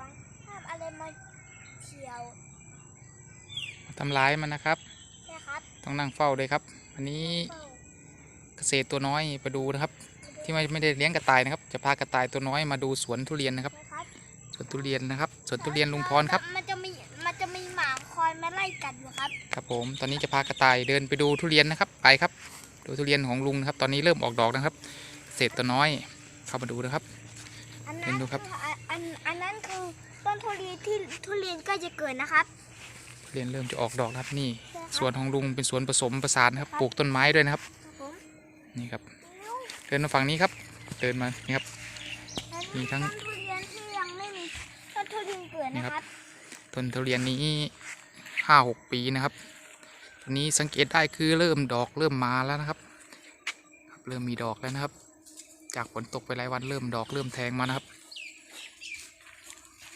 องห้ามอะไรมาเฉียวทำร้ายมันนะครับ นะครับต้องนั่งเฝ้าเลยครับ อันนี้เกษตรตัวน้อยไปดูนะครับ ที่ไม่ไม่ได้เลี้ยงกระต่ายนะครับ จะพากระต่ายตัวน้อยมาดูสวนทุเรียนนะครับสวนทุเรียนนะครับ สวนทุเรียนลุงพรครับ มันจะมีมันจะมีหมาคอยมาไล่กัดอยู่ครับ ครับผม ตอนนี้จะพากระต่ายเดินไปดูทุเรียนนะครับ ไปครับ ดูทุเรียนของลุงนะครับ ตอนนี้เริ่มออกดอกนะครับ เศษตัวน้อย เข้ามาดูนะครับเห็นดูครับ อ ต้นทุเรียนที่ทุเรียนใก็จะเกิดนะครับทุเรียนเริ่มจะออกดอกนะครับนี่ใช่ครับสวนของลุงเป็นสวนผสมผสานนะครับปลูกต้นไม้ด้วยนะครับครับผมนี่ครับ เดินมาฝั่งนี้ครับ เดินมานี่ครับและมีทั้งต้นทุเรียนที่ยังไม่มีต้นทุเรียนเกิดนี่นะคครัรับบต้นทุเรียนนี้ห้าหกปีนะครับตอนนี้สังเกตได้คือเริ่มดอกเริ่มมาแล้วนะครับครับ เริ่มมีดอกแล้วนะครับ จากฝนตกไปหลายวันเริ่มดอกเริ่มแทงมานะครับ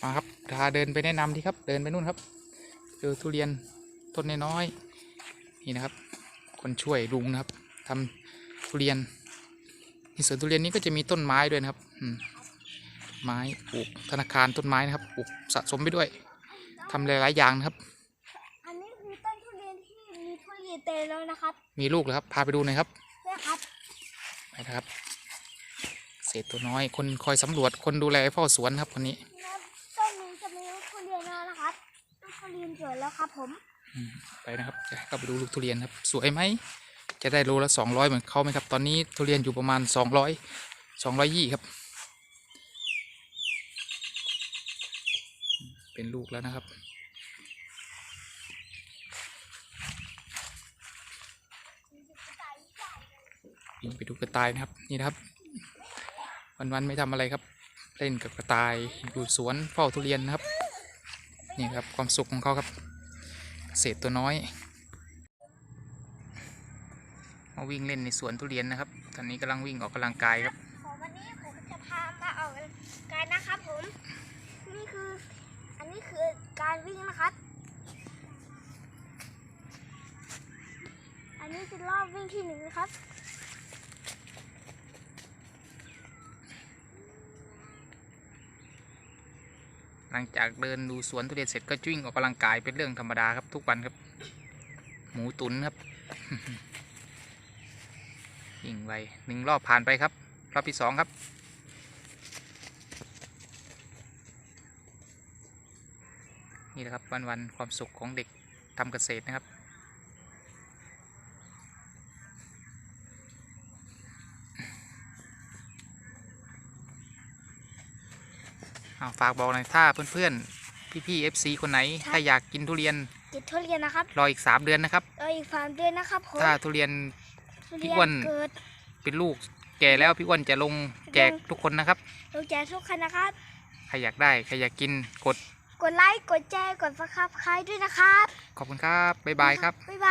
มาครับพาเดินไปแนะนำที่ครับ เดินไปนู่นครับเจอทุเรียนต้นน้อยๆนี่นะครับ คนช่วยลุงนะครับทำทุเรียนในสวนทุเรียนนี้ก็จะมีต้นไม้ด้วยนะครับอืมไม้ปลูกธนาคารต้นไม้นะครับปลูกสะสมไปด้วยทำหลายๆอย่างนะครับ อันนี้คือต้นทุเรียนที่มีทุเรียนเต็มแล้วนะครับ มีลูกเลยครับ พาไปดูหน่อยครับเนี่ยครับไปนะครับ เศษตัวน้อย คนคอยสำรวจคนดูแลเฝ้าสวนครับคนนี้ ทุเรียนเกิดแล้วครับผมไปนะครับจะให้เข้าไปดูลูกทุเรียนครับ สวยไหม จะได้โลละสองร้อยเหมือนเขาไหมครับ ตอนนี้ทุเรียนอยู่ประมาณสองร้อยสองร้อยยี่ครับ เป็นลูกแล้วนะครับวิ่งไปดูกระต่ายนะครับนี่นะครับ วันๆไม่ทำอะไรครับ เล่นกับกระต่ายอยู่สวนเฝ้าทุเรียนนะครับ นี่ครับความสุขของเขาครับ เศษตัวน้อยมาวิ่งเล่นในสวนทุเรียนนะครับ ตอนนี้กำลังวิ่งออกกำลังกายครับวันนี้ผมจะพามาออกกำลังกายนะครับผม นี่คือ อันนี้คือการวิ่งนะครับ อันนี้คือรอบวิ่งที่หนึ่งนะครับ หลังจากเดินดูสวนทุเรียนเสร็จก็วิ่งออกกำลังกายเป็นเรื่องธรรมดาครับทุกวันครับ หมูตุนครับยิ่งไปหนึ่งรอบผ่านไปครับรอบที่สองครับนี่แหละครับวันๆความสุขของเด็กทำเกษตรนะครับ อ้าว ฝากบอกหน่อยถ้าเพื่อนๆพี่ๆ FC คนไหนครับถ้าอยากกินทุเรียนกินทุเรียนนะครับรออีก 3 เดือนนะครับรออีกสามเดือนนะครับผมถ้าทุเรียนทุพี่เรียอ้วนนเกิดเป็นลูกแก่แล้วพี่อ้วนจะลงแจกทุกคนนะครับลูกแจกทุกคนนะครับใครอยากได้ใครอยากกินกด กดไลค์กดแชร์กดฟังคับคล้ายด้วยนะครับ ขอบคุณครับบ๊ายบายครับบ๊ายบาย